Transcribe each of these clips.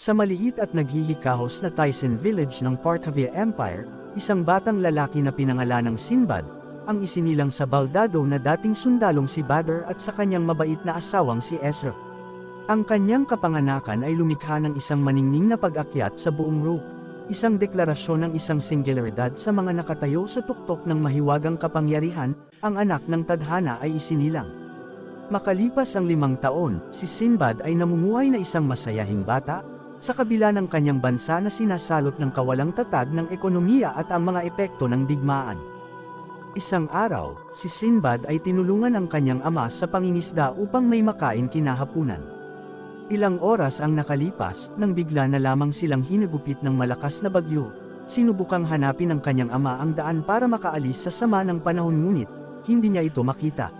Sa maliit at naghihikahos na Tyson Village ng Parthavia Empire, isang batang lalaki na pinangalan ng Sinbad, ang isinilang sa baldado na dating sundalong si Badr at sa kanyang mabait na asawang si Ezra. Ang kanyang kapanganakan ay lumikha ng isang maningning na pag-akyat sa buong rook, isang deklarasyon ng isang singularidad sa mga nakatayo sa tuktok ng mahiwagang kapangyarihan, ang anak ng tadhana ay isinilang. Makalipas ang limang taon, si Sinbad ay namumuhay na isang masayahing bata, sa kabila ng kanyang bansa na sinasalot ng kawalang tatag ng ekonomiya at ang mga epekto ng digmaan. Isang araw, si Sinbad ay tinulungan ng kanyang ama sa pangingisda upang may makain kinahapunan. Ilang oras ang nakalipas, nang bigla na lamang silang hinagupit ng malakas na bagyo. Sinubukang hanapin ng kanyang ama ang daan para makaalis sa sama ng panahon ngunit, hindi niya ito makita.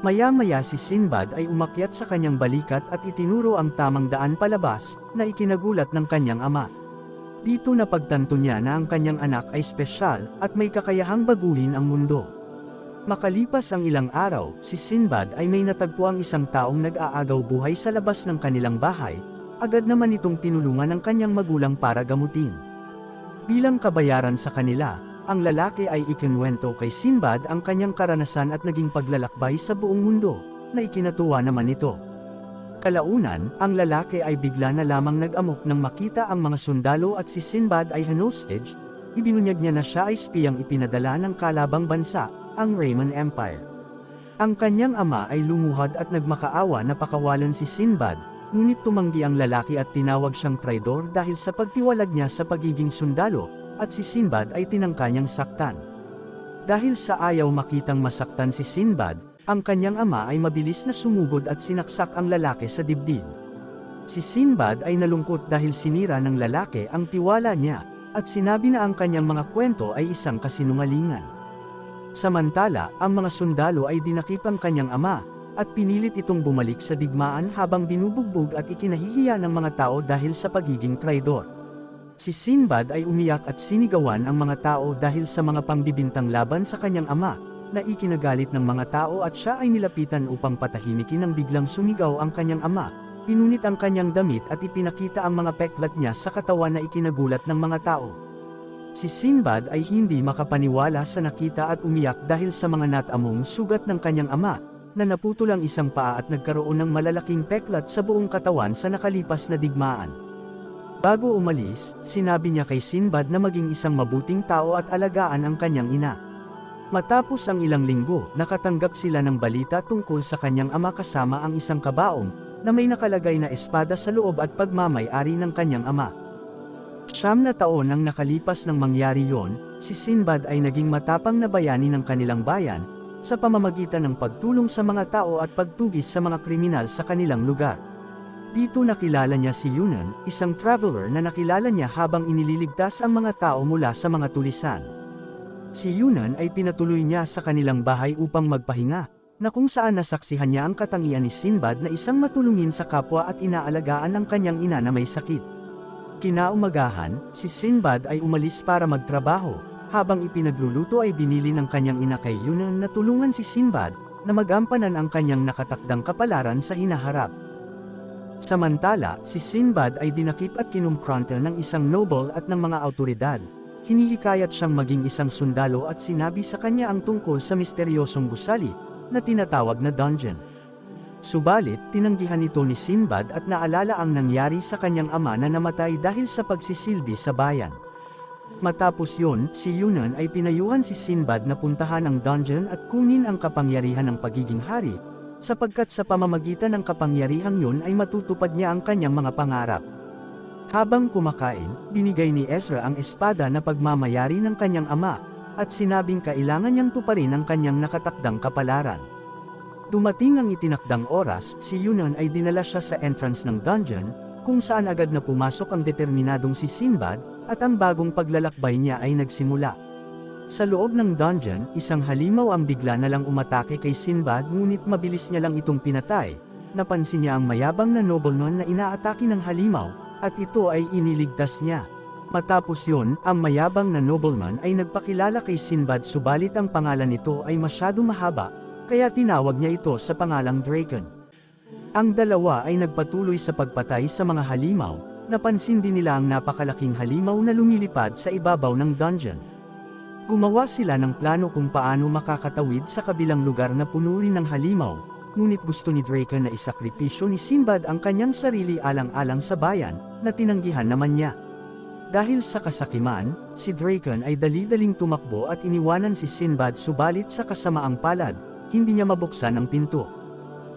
Maya-maya si Sinbad ay umakyat sa kanyang balikat at itinuro ang tamang daan palabas, na ikinagulat ng kanyang ama. Dito napagtanto niya na ang kanyang anak ay espesyal, at may kakayahang baguhin ang mundo. Makalipas ang ilang araw, si Sinbad ay may natagpo ang isang taong nag-aagaw buhay sa labas ng kanilang bahay, agad naman itong tinulungan ng kanyang magulang para gamutin. Bilang kabayaran sa kanila, ang lalaki ay ikinwento kay Sinbad ang kanyang karanasan at naging paglalakbay sa buong mundo, na ikinatuwa naman ito. Kalaunan, ang lalaki ay bigla na lamang nag-amok nang makita ang mga sundalo at si Sinbad ay hanostage, ibinunyag niya na siya ay spiyang ipinadala ng kalabang bansa, ang Raymond Empire. Ang kanyang ama ay lumuhad at nagmakaawa na pakawalan si Sinbad, ngunit tumanggi ang lalaki at tinawag siyang traidor dahil sa pagtiwalag niya sa pagiging sundalo, at si Sinbad ay tinangka niyang saktan. Dahil sa ayaw makitang masaktan si Sinbad, ang kanyang ama ay mabilis na sumugod at sinaksak ang lalaki sa dibdib. Si Sinbad ay nalungkot dahil sinira ng lalaki ang tiwala niya, at sinabi na ang kanyang mga kwento ay isang kasinungalingan. Samantala, ang mga sundalo ay dinakip ang kanyang ama, at pinilit itong bumalik sa digmaan habang binubugbog at ikinahihiya ng mga tao dahil sa pagiging traidor. Si Sinbad ay umiyak at sinigawan ang mga tao dahil sa mga pangbibintang laban sa kanyang ama, na ikinagalit ng mga tao at siya ay nilapitan upang patahimikin nang biglang sumigaw ang kanyang ama, pinunit ang kanyang damit at ipinakita ang mga peklat niya sa katawan na ikinagulat ng mga tao. Si Sinbad ay hindi makapaniwala sa nakita at umiyak dahil sa mga natamong sugat ng kanyang ama, na naputol ang isang paa at nagkaroon ng malalaking peklat sa buong katawan sa nakalipas na digmaan. Bago umalis, sinabi niya kay Sinbad na maging isang mabuting tao at alagaan ang kanyang ina. Matapos ang ilang linggo, nakatanggap sila ng balita tungkol sa kanyang ama kasama ang isang kabaong, na may nakalagay na espada sa loob at pagmamay-ari ng kanyang ama. Siyam na taon ang nakalipas ng mangyari yon, si Sinbad ay naging matapang na bayani ng kanilang bayan, sa pamamagitan ng pagtulong sa mga tao at pagtugis sa mga kriminal sa kanilang lugar. Dito nakilala niya si Yunan, isang traveler na nakilala niya habang inililigtas ang mga tao mula sa mga tulisan. Si Yunan ay pinatuloy niya sa kanilang bahay upang magpahinga, na kung saan nasaksihan niya ang katangian ni Sinbad na isang matulungin sa kapwa at inaalagaan ng kanyang ina na may sakit. Kinaumagahan, si Sinbad ay umalis para magtrabaho, habang ipinagluluto ay binili ng kanyang ina kay Yunan na tulungan si Sinbad, na magampanan ang kanyang nakatakdang kapalaran sa hinaharap. Samantala, si Sinbad ay dinakip at kinumkrante ng isang noble at ng mga autoridad. Hinihikayat siyang maging isang sundalo at sinabi sa kanya ang tungkol sa misteryosong gusali, na tinatawag na dungeon. Subalit, tinanggihan ito ni Sinbad at naalala ang nangyari sa kanyang ama na namatay dahil sa pagsisilbi sa bayan. Matapos yon, si Yunan ay pinayuhan si Sinbad na puntahan ang dungeon at kunin ang kapangyarihan ng pagiging hari, sapagkat sa pamamagitan ng kapangyarihang yun ay matutupad niya ang kanyang mga pangarap. Habang kumakain, binigay ni Ezra ang espada na pagmamayari ng kanyang ama, at sinabing kailangan niyang tuparin ang kanyang nakatakdang kapalaran. Dumating ang itinakdang oras, si Yunan ay dinala siya sa entrance ng dungeon, kung saan agad na pumasok ang determinadong si Sinbad, at ang bagong paglalakbay niya ay nagsimula. Sa loob ng dungeon, isang halimaw ang bigla na lang umatake kay Sinbad ngunit mabilis niya lang itong pinatay. Napansin niya ang mayabang na nobleman na inaatake ng halimaw, at ito ay iniligtas niya. Matapos yon, ang mayabang na nobleman ay nagpakilala kay Sinbad subalit ang pangalan nito ay masyado mahaba, kaya tinawag niya ito sa pangalang Draken. Ang dalawa ay nagpatuloy sa pagpatay sa mga halimaw, napansin din nila ang napakalaking halimaw na lumilipad sa ibabaw ng dungeon. Gumawa sila ng plano kung paano makakatawid sa kabilang lugar na puno rin ng halimaw, ngunit gusto ni Draken na isakripisyo ni Sinbad ang kanyang sarili alang-alang sa bayan, na tinanggihan naman niya. Dahil sa kasakiman, si Draken ay dali-daling tumakbo at iniwanan si Sinbad subalit sa kasamaang palad, hindi niya mabuksan ang pinto.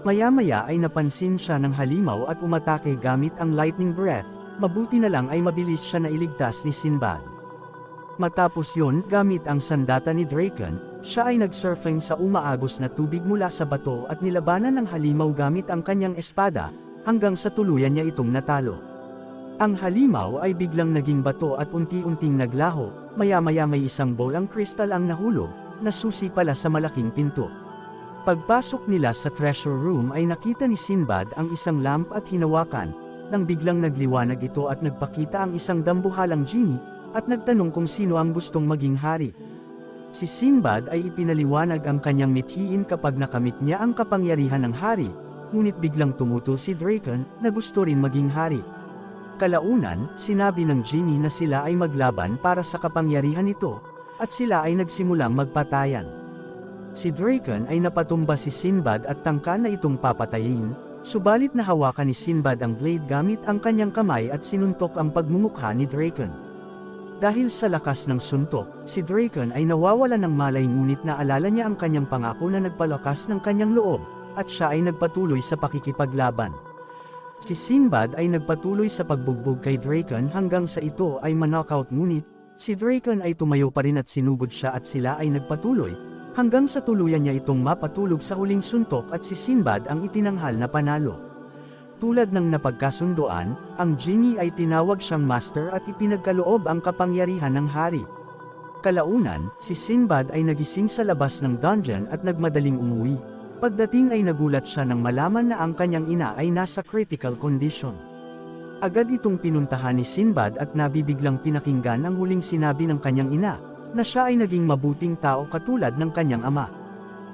Maya-maya ay napansin siya ng halimaw at umatake gamit ang lightning breath, mabuti na lang ay mabilis siya na iligtas ni Sinbad. Matapos yon, gamit ang sandata ni Draken, siya ay nagsurfing sa umaagos na tubig mula sa bato at nilabanan ng halimaw gamit ang kanyang espada, hanggang sa tuluyan niya itong natalo. Ang halimaw ay biglang naging bato at unti-unting naglaho, maya-maya may isang bolang kristal ang nahulog, na susi pala sa malaking pinto. Pagpasok nila sa treasure room ay nakita ni Sinbad ang isang lamp at hinawakan, nang biglang nagliwanag ito at nagpakita ang isang dambuhalang genie, at nagtanong kung sino ang gustong maging hari. Si Sinbad ay ipinaliwanag ang kanyang mithiin kapag nakamit niya ang kapangyarihan ng hari, ngunit biglang tumuto si Draken na gusto rin maging hari. Kalaunan, sinabi ng genie na sila ay maglaban para sa kapangyarihan nito, at sila ay nagsimulang magpatayan. Si Draken ay napatumba si Sinbad at tangka na itong papatayin, subalit nahawakan ni Sinbad ang blade gamit ang kanyang kamay at sinuntok ang pagmumukha ni Draken. Dahil sa lakas ng suntok, si Draken ay nawawala ng malay ngunit naalala niya ang kanyang pangako na nagpalakas ng kanyang loob, at siya ay nagpatuloy sa pakikipaglaban. Si Sinbad ay nagpatuloy sa pagbugbog kay Draken hanggang sa ito ay manockout ngunit, si Draken ay tumayo pa rin at sinugod siya at sila ay nagpatuloy, hanggang sa tuluyan niya itong mapatulog sa huling suntok at si Sinbad ang itinanghal na panalo. Tulad ng napagkasundoan, ang genie ay tinawag siyang master at ipinagkaloob ang kapangyarihan ng hari. Kalaunan, si Sinbad ay nagising sa labas ng dungeon at nagmadaling umuwi. Pagdating ay nagulat siya nang malaman na ang kanyang ina ay nasa critical condition. Agad itong pinuntahan ni Sinbad at nabibiglang pinakinggan ang huling sinabi ng kanyang ina, na siya ay naging mabuting tao katulad ng kanyang ama.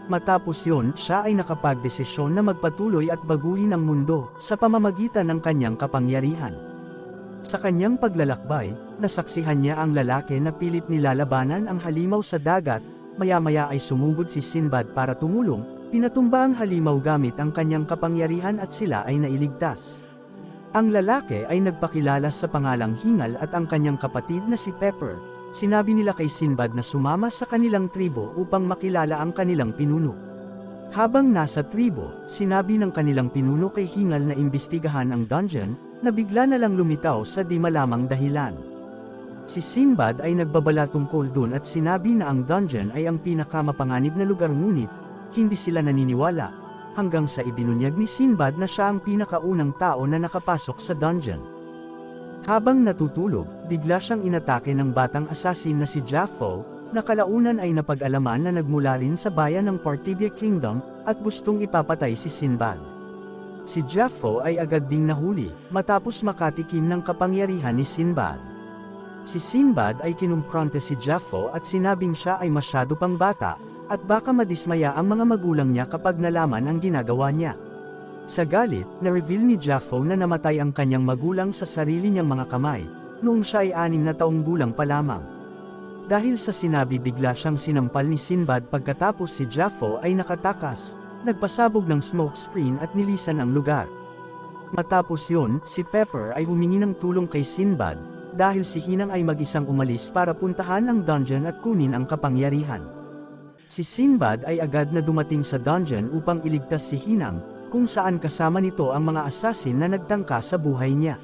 Matapos yon, siya ay nakapagdesisyon na magpatuloy at baguhin ang mundo, sa pamamagitan ng kanyang kapangyarihan. Sa kanyang paglalakbay, nasaksihan niya ang lalaki na pilit nilalabanan ang halimaw sa dagat, maya-maya ay sumugod si Sinbad para tumulong, pinatumba ang halimaw gamit ang kanyang kapangyarihan at sila ay nailigtas. Ang lalaki ay nagpakilala sa pangalang Hingal at ang kanyang kapatid na si Pepper, Sinabi nila kay Sinbad na sumama sa kanilang tribo upang makilala ang kanilang pinuno. Habang nasa tribo, sinabi ng kanilang pinuno kay Hingal na imbestigahan ang dungeon, na bigla na lang lumitaw sa di malamang dahilan. Si Sinbad ay nagbabala tungkol dun at sinabi na ang dungeon ay ang pinakamapanganib na lugar ngunit, hindi sila naniniwala, hanggang sa ibinunyag ni Sinbad na siya ang pinakaunang tao na nakapasok sa dungeon. Habang natutulog, bigla siyang inatake ng batang assassin na si Jaffo, na kalaunan ay napag-alaman na nagmula rin sa bayan ng Partibia Kingdom, at gustong ipapatay si Sinbad. Si Jaffo ay agad ding nahuli, matapos makatikim ng kapangyarihan ni Sinbad. Si Sinbad ay kinumpronte si Jaffo at sinabing siya ay masyado pang bata, at baka madismaya ang mga magulang niya kapag nalaman ang ginagawa niya. Sa galit, na-reveal ni Jaffo na namatay ang kanyang magulang sa sarili niyang mga kamay, noong siya ay anim na taong gulang pa lamang. Dahil sa sinabi bigla siyang sinampal ni Sinbad pagkatapos si Jaffo ay nakatakas, nagpasabog ng smoke screen at nilisan ang lugar. Matapos yon, si Pepper ay humingi ng tulong kay Sinbad, dahil si Hinang ay mag-isang umalis para puntahan ang dungeon at kunin ang kapangyarihan. Si Sinbad ay agad na dumating sa dungeon upang iligtas si Hinang, kung saan kasama nito ang mga assassin na nagtangka sa buhay niya.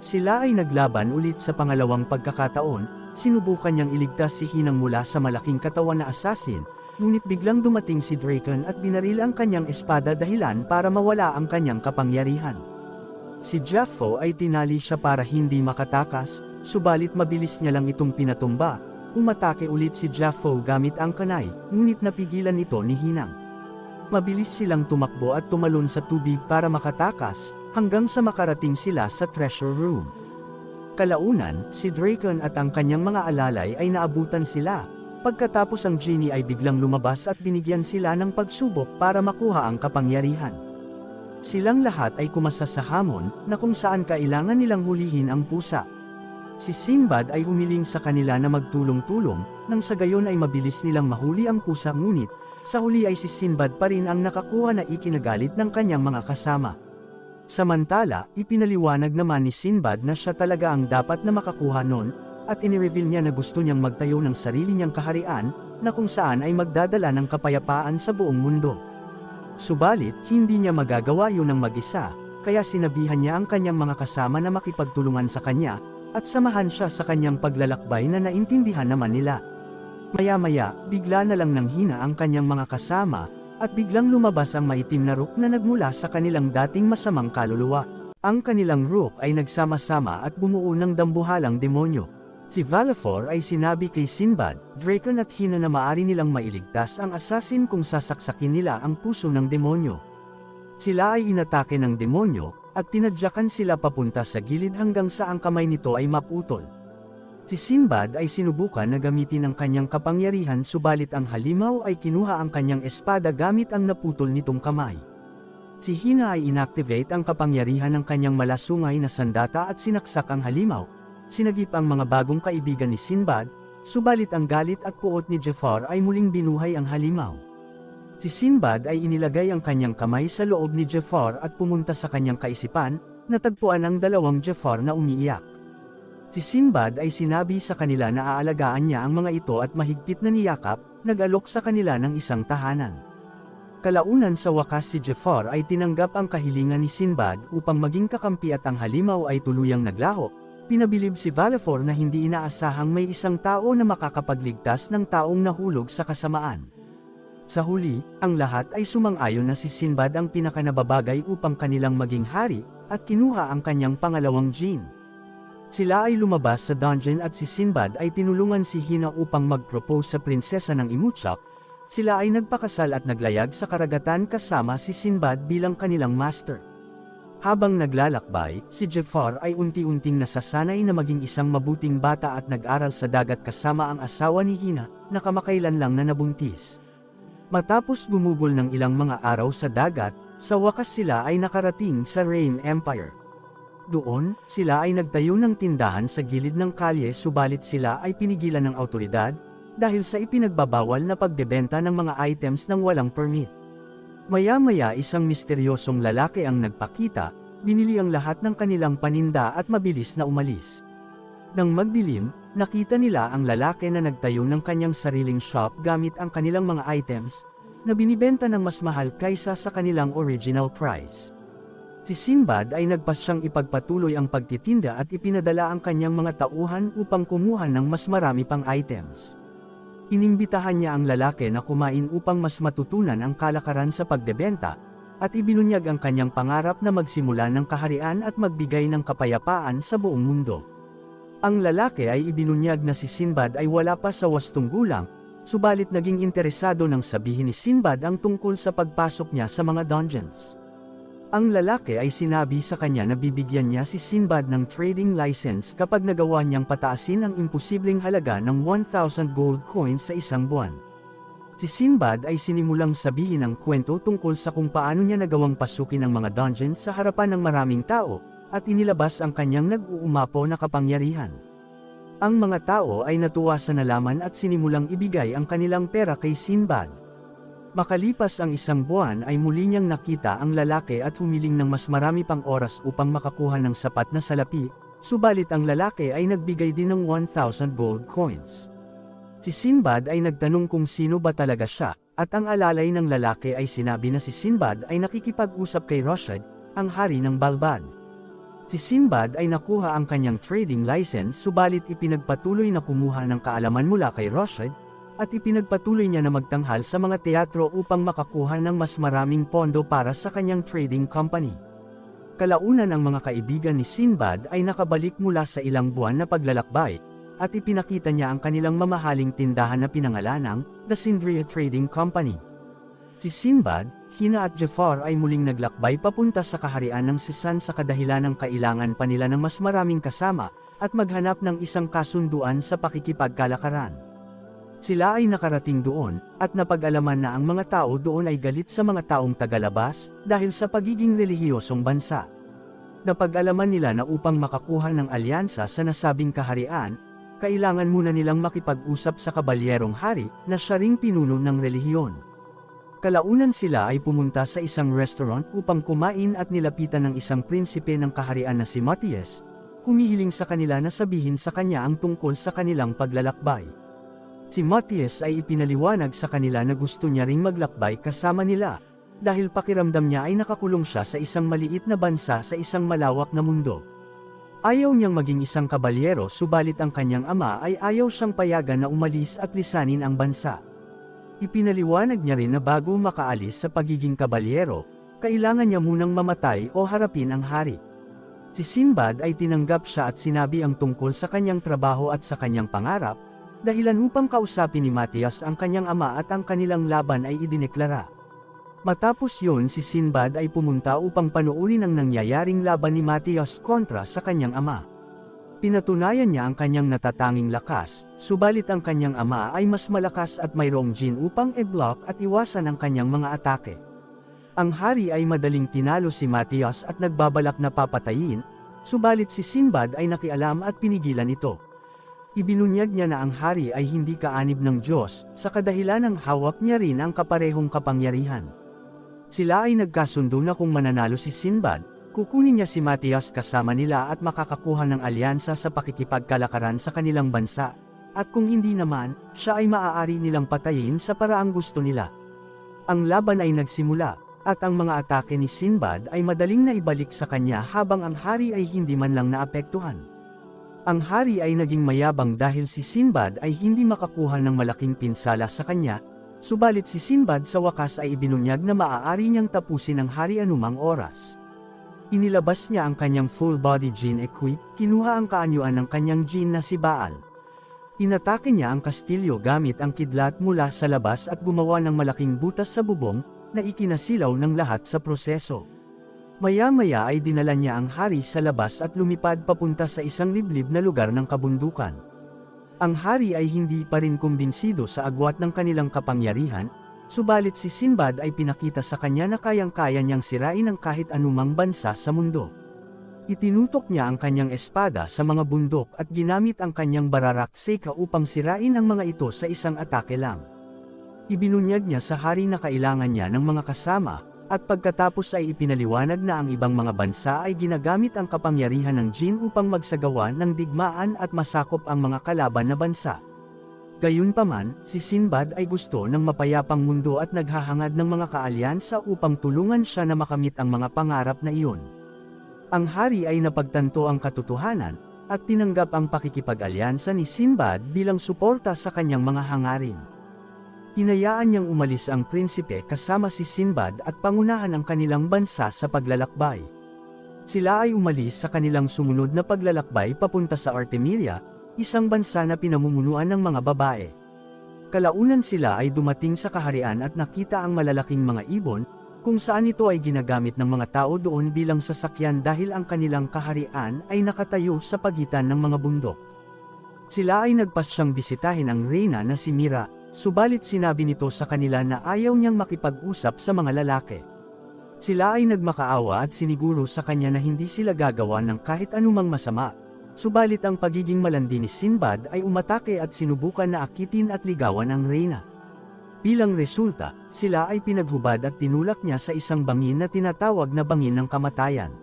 Sila ay naglaban ulit sa pangalawang pagkakataon, sinubukan niyang iligtas si Hinang mula sa malaking katawan na assassin, ngunit biglang dumating si Draken at binaril ang kanyang espada dahilan para mawala ang kanyang kapangyarihan. Si Jaffo ay tinali siya para hindi makatakas, subalit mabilis niya lang itong pinatumba, umatake ulit si Jaffo gamit ang kanay, ngunit napigilan ito ni Hinang. Mabilis silang tumakbo at tumalon sa tubig para makatakas, hanggang sa makarating sila sa treasure room. Kalaunan, si Draken at ang kanyang mga alalay ay naabutan sila, pagkatapos ang genie ay biglang lumabas at binigyan sila ng pagsubok para makuha ang kapangyarihan. Silang lahat ay kumasa sa hamon, na kung saan kailangan nilang hulihin ang pusa. Si Sinbad ay humiling sa kanila na magtulong-tulong, nang sa gayon ay mabilis nilang mahuli ang pusa ngunit, sa huli ay si Sinbad pa rin ang nakakuha na ikinagalit ng kanyang mga kasama. Samantala, ipinaliwanag naman ni Sinbad na siya talaga ang dapat na makakuha nun, at inireveal niya na gusto niyang magtayo ng sarili niyang kaharian, na kung saan ay magdadala ng kapayapaan sa buong mundo. Subalit, hindi niya magagawa yun ng mag-isa, kaya sinabihan niya ang kanyang mga kasama na makipagtulungan sa kanya, at samahan siya sa kanyang paglalakbay na naintindihan naman nila. Maya-maya, bigla na lang nanghina ang kanyang mga kasama, at biglang lumabas ang maitim na rook na nagmula sa kanilang dating masamang kaluluwa. Ang kanilang rook ay nagsama-sama at bumuo ng dambuhalang demonyo. Si Valefor ay sinabi kay Sinbad, Draken at Hina na maari nilang mailigtas ang assassin kung sasaksakin nila ang puso ng demonyo. Sila ay inatake ng demonyo, at tinadyakan sila papunta sa gilid hanggang sa ang kamay nito ay maputol. Si Sinbad ay sinubukan na gamitin ang kanyang kapangyarihan subalit ang halimaw ay kinuha ang kanyang espada gamit ang naputol nitong kamay. Si Hina ay inactivate ang kapangyarihan ng kanyang malasungay na sandata at sinaksak ang halimaw, sinagip ang mga bagong kaibigan ni Sinbad, subalit ang galit at puot ni Jafar ay muling binuhay ang halimaw. Si Sinbad ay inilagay ang kanyang kamay sa loob ni Jafar at pumunta sa kanyang kaisipan, natagpuan ang dalawang Jafar na umiiyak. Si Sinbad ay sinabi sa kanila na aalagaan niya ang mga ito at mahigpit na niyakap, nag-alok sa kanila ng isang tahanan. Kalaunan sa wakas si Jafar ay tinanggap ang kahilingan ni Sinbad upang maging kakampi at ang halimaw ay tuluyang naglaho, pinabilib si Valefor na hindi inaasahang may isang tao na makakapagligtas ng taong nahulog sa kasamaan. Sa huli, ang lahat ay sumang-ayon na si Sinbad ang pinakanababagay upang kanilang maging hari, at kinuha ang kanyang pangalawang gene. Sila ay lumabas sa dungeon at si Sinbad ay tinulungan si Hina upang mag-propose sa prinsesa ng Imuchak, sila ay nagpakasal at naglayag sa karagatan kasama si Sinbad bilang kanilang master. Habang naglalakbay, si Jafar ay unti-unting nasasanay na maging isang mabuting bata at nag-aral sa dagat kasama ang asawa ni Hina, na kamakailan lang na nabuntis. Matapos gumugol ng ilang mga araw sa dagat, sa wakas sila ay nakarating sa Rain Empire. Doon, sila ay nagtayo ng tindahan sa gilid ng kalye subalit sila ay pinigilan ng autoridad, dahil sa ipinagbabawal na pagbebenta ng mga items ng walang permit. Maya-maya isang misteryosong lalaki ang nagpakita, binili ang lahat ng kanilang paninda at mabilis na umalis. Nang magdilim, nakita nila ang lalaki na nagtayo ng kanyang sariling shop gamit ang kanilang mga items, na binibenta ng mas mahal kaysa sa kanilang original price. Si Sinbad ay nagpasyang ipagpatuloy ang pagtitinda at ipinadala ang kanyang mga tauhan upang kumuha ng mas marami pang items. Inimbitahan niya ang lalaki na kumain upang mas matutunan ang kalakaran sa pagdebenta, at ibinunyag ang kanyang pangarap na magsimula ng kaharian at magbigay ng kapayapaan sa buong mundo. Ang lalaki ay ibinunyag na si Sinbad ay wala pa sa wastong gulang, subalit naging interesado nang sabihin ni Sinbad ang tungkol sa pagpasok niya sa mga dungeons. Ang lalaki ay sinabi sa kanya na bibigyan niya si Sinbad ng trading license kapag nagawa niyang pataasin ang imposibleng halaga ng 1,000 gold coins sa isang buwan. Si Sinbad ay sinimulang sabihin ang kwento tungkol sa kung paano niya nagawang pasukin ang mga dungeons sa harapan ng maraming tao, at inilabas ang kanyang nag-uumapo na kapangyarihan. Ang mga tao ay natuwa sa nalaman at sinimulang ibigay ang kanilang pera kay Sinbad. Makalipas ang isang buwan ay muli niyang nakita ang lalaki at humiling ng mas marami pang oras upang makakuha ng sapat na salapi, subalit ang lalaki ay nagbigay din ng 1,000 gold coins. Si Sinbad ay nagtanong kung sino ba talaga siya, at ang alalay ng lalaki ay sinabi na si Sinbad ay nakikipag-usap kay Rashid, ang hari ng Balbad. Si Sinbad ay nakuha ang kanyang trading license subalit ipinagpatuloy na kumuha ng kaalaman mula kay Rashid, at ipinagpatuloy niya na magtanghal sa mga teatro upang makakuha ng mas maraming pondo para sa kanyang trading company. Kalaunan ang mga kaibigan ni Sinbad ay nakabalik mula sa ilang buwan na paglalakbay, at ipinakita niya ang kanilang mamahaling tindahan na pinangalanang, The Sindria Trading Company. Si Sinbad, Hina at Jafar ay muling naglakbay papunta sa kaharian ng Sisan sa kadahilan ng kailangan pa nila ng mas maraming kasama, at maghanap ng isang kasunduan sa pakikipagkalakaran. Sila ay nakarating doon, at napag-alaman na ang mga tao doon ay galit sa mga taong tagalabas, dahil sa pagiging relihiyosong bansa. Napag-alaman nila na upang makakuha ng alyansa sa nasabing kaharian, kailangan muna nilang makipag-usap sa kabalyerong hari, na siya ring pinuno ng relihiyon. Kalaunan sila ay pumunta sa isang restaurant upang kumain at nilapitan ng isang prinsipe ng kaharian na si Matthias, humihiling sa kanila na sabihin sa kanya ang tungkol sa kanilang paglalakbay. Si Matthias ay ipinaliwanag sa kanila na gusto niya ring maglakbay kasama nila, dahil pakiramdam niya ay nakakulong siya sa isang maliit na bansa sa isang malawak na mundo. Ayaw niyang maging isang kabalyero subalit ang kanyang ama ay ayaw siyang payagan na umalis at lisanin ang bansa. Ipinaliwanag niya rin na bago makaalis sa pagiging kabalyero, kailangan niya munang mamatay o harapin ang hari. Si Sinbad ay tinanggap siya at sinabi ang tungkol sa kanyang trabaho at sa kanyang pangarap, dahilan upang kausapin ni Matias ang kanyang ama at ang kanilang laban ay idineklara. Matapos yun si Sinbad ay pumunta upang panuurin ang nangyayaring laban ni Matias kontra sa kanyang ama. Pinatunayan niya ang kanyang natatanging lakas, subalit ang kanyang ama ay mas malakas at mayroong gin upang i-block at iwasan ang kanyang mga atake. Ang hari ay madaling tinalo si Matias at nagbabalak na papatayin, subalit si Sinbad ay nakialam at pinigilan ito. Ibinunyag niya na ang hari ay hindi kaanib ng Diyos, sa kadahilan ng hawak niya rin ang kaparehong kapangyarihan. Sila ay nagkasundo na kung mananalo si Sinbad, kukunin niya si Matias kasama nila at makakakuha ng alyansa sa pakikipagkalakaran sa kanilang bansa, at kung hindi naman, siya ay maaari nilang patayin sa paraang gusto nila. Ang laban ay nagsimula, at ang mga atake ni Sinbad ay madaling naibalik sa kanya habang ang hari ay hindi man lang naapektuhan. Ang hari ay naging mayabang dahil si Sinbad ay hindi makakuha ng malaking pinsala sa kanya, subalit si Sinbad sa wakas ay ibinunyag na maaari niyang tapusin ang hari anumang oras. Inilabas niya ang kanyang full-body gene equip, kinuha ang kaanyuan ng kanyang gene na si Baal. Inatake niya ang kastilyo gamit ang kidlat mula sa labas at gumawa ng malaking butas sa bubong, na ikinasilaw ng lahat sa proseso. Maya-maya ay dinala niya ang hari sa labas at lumipad papunta sa isang liblib na lugar ng kabundukan. Ang hari ay hindi pa rin kumbinsido sa agwat ng kanilang kapangyarihan, subalit si Sinbad ay pinakita sa kanya na kayang-kaya niyang sirain ang kahit anumang bansa sa mundo. Itinutok niya ang kanyang espada sa mga bundok at ginamit ang kanyang bararak seka upang sirain ang mga ito sa isang atake lang. Ibinunyag niya sa hari na kailangan niya ng mga kasama, at pagkatapos ay ipinaliwanag na ang ibang mga bansa ay ginagamit ang kapangyarihan ng Jin upang magsagawa ng digmaan at masakop ang mga kalaban na bansa. Gayunpaman, si Sinbad ay gusto ng mapayapang mundo at naghahangad ng mga kaalyansa upang tulungan siya na makamit ang mga pangarap na iyon. Ang hari ay napagtanto ang katotohanan, at tinanggap ang pakikipag-alyansa ni Sinbad bilang suporta sa kanyang mga hangarin. Hinayaan niyang umalis ang prinsipe kasama si Sinbad at pangunahan ang kanilang bansa sa paglalakbay. Sila ay umalis sa kanilang sumunod na paglalakbay papunta sa Artemisia, isang bansa na pinamumunuan ng mga babae. Kalaunan sila ay dumating sa kaharian at nakita ang malalaking mga ibon, kung saan ito ay ginagamit ng mga tao doon bilang sasakyan dahil ang kanilang kaharian ay nakatayo sa pagitan ng mga bundok. Sila ay nagpasyang bisitahin ang reyna na si Mira, Subalit sinabi nito sa kanila na ayaw niyang makipag-usap sa mga lalaki. Sila ay nagmakaawa at siniguro sa kanya na hindi sila gagawa ng kahit anumang masama. Subalit ang pagiging malandi ni Sinbad ay umatake at sinubukan na akitin at ligawan ang reyna. Bilang resulta, sila ay pinaghubad at tinulak niya sa isang bangin na tinatawag na bangin ng kamatayan.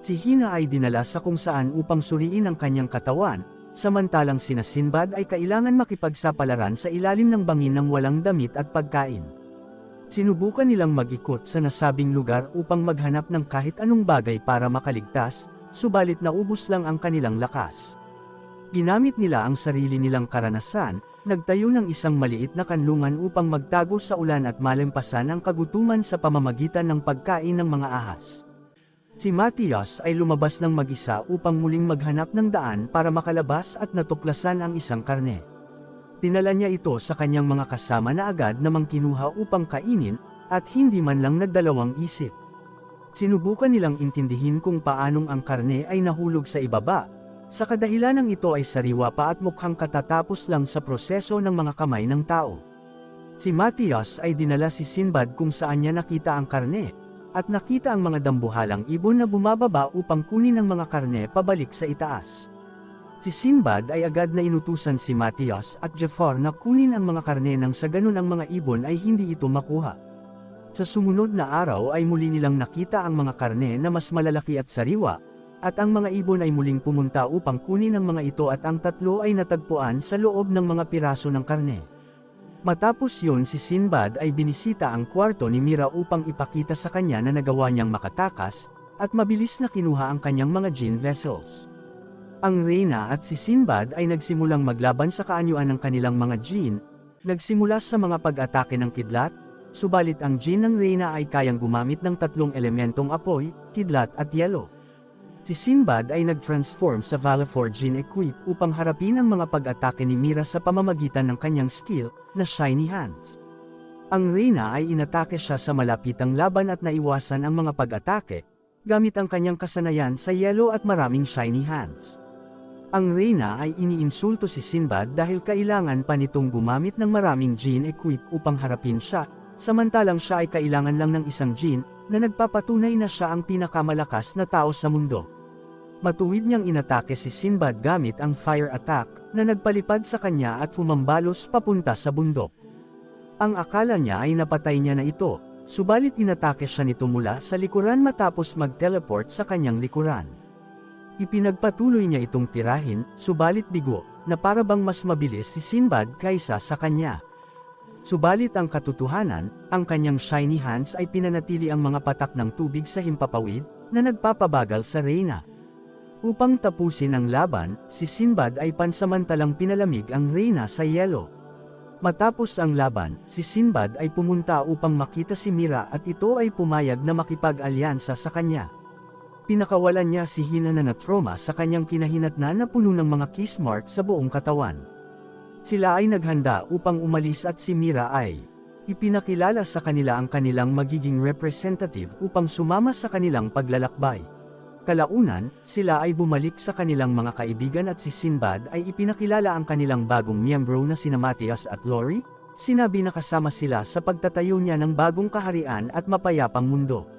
Si Hina ay dinala sa kung saan upang suriin ang kanyang katawan, samantalang sina Sinbad ay kailangan makipagsapalaran sa ilalim ng bangin ng walang damit at pagkain. Sinubukan nilang mag-ikot sa nasabing lugar upang maghanap ng kahit anong bagay para makaligtas, subalit naubos lang ang kanilang lakas. Ginamit nila ang sarili nilang karanasan, nagtayo ng isang maliit na kanlungan upang magtago sa ulan at malampasan ang kagutuman sa pamamagitan ng pagkain ng mga ahas. Si Matias ay lumabas ng mag-isa upang muling maghanap ng daan para makalabas at natuklasan ang isang karne. Tinala niya ito sa kanyang mga kasama na agad namang kinuha upang kainin, at hindi man lang nagdalawang isip. Sinubukan nilang intindihin kung paanong ang karne ay nahulog sa ibaba, Sa kadahilanang ito ay sariwa pa at mukhang katatapos lang sa proseso ng mga kamay ng tao. Si Matias ay dinala si Sinbad kung saan niya nakita ang karne, at nakita ang mga dambuhalang ibon na bumababa upang kunin ang mga karne pabalik sa itaas. Si Sinbad ay agad na inutusan si Matias at Jafar na kunin ang mga karne nang sa ganun ang mga ibon ay hindi ito makuha. Sa sumunod na araw ay muli nilang nakita ang mga karne na mas malalaki at sariwa, at ang mga ibon ay muling pumunta upang kunin ang mga ito at ang tatlo ay natagpuan sa loob ng mga piraso ng karne. Matapos yun si Sinbad ay binisita ang kwarto ni Mira upang ipakita sa kanya na nagawa niyang makatakas, at mabilis na kinuha ang kanyang mga gin vessels. Ang Reyna at si Sinbad ay nagsimulang maglaban sa kaanyuan ng kanilang mga gin, nagsimula sa mga pag-atake ng kidlat, subalit ang gin ng Reyna ay kayang gumamit ng tatlong elementong apoy, kidlat at yelo. Si Sinbad ay nag-transform sa Valafor Gin Equip upang harapin ang mga pag-atake ni Mira sa pamamagitan ng kanyang skill, na Shiny Hands. Ang Reyna ay inatake siya sa malapitang laban at naiwasan ang mga pag-atake, gamit ang kanyang kasanayan sa yelo at maraming shiny hands. Ang Reyna ay iniinsulto si Sinbad dahil kailangan pa nitong gumamit ng maraming gin equip upang harapin siya, samantalang siya ay kailangan lang ng isang gin, na nagpapatunay na siya ang pinakamalakas na tao sa mundo. Matuwid niyang inatake si Sinbad gamit ang fire attack, na nagpalipad sa kanya at humambalos papunta sa bundok. Ang akala niya ay napatay niya na ito, subalit inatake siya nito mula sa likuran matapos mag-teleport sa kanyang likuran. Ipinagpatuloy niya itong tirahin, subalit bigo, na para bang mas mabilis si Sinbad kaysa sa kanya. Subalit ang katotohanan, ang kanyang shiny hands ay pinanatili ang mga patak ng tubig sa himpapawid, na nagpapabagal sa Reyna. Upang tapusin ang laban, si Sinbad ay pansamantalang pinalamig ang Reyna sa yelo. Matapos ang laban, si Sinbad ay pumunta upang makita si Mira at ito ay pumayag na makipag-alyansa sa kanya. Pinakawalan niya si Hina na na-trauma sa kanyang kinahinatnan na puno ng mga kiss mark sa buong katawan. Sila ay naghanda upang umalis at si Mira ay ipinakilala sa kanila ang kanilang magiging representative upang sumama sa kanilang paglalakbay. Kalaunan, sila ay bumalik sa kanilang mga kaibigan at si Sinbad ay ipinakilala ang kanilang bagong miyembro na sina Matias at Lori, sinabi na kasama sila sa pagtatayo niya ng bagong kaharian at mapayapang mundo.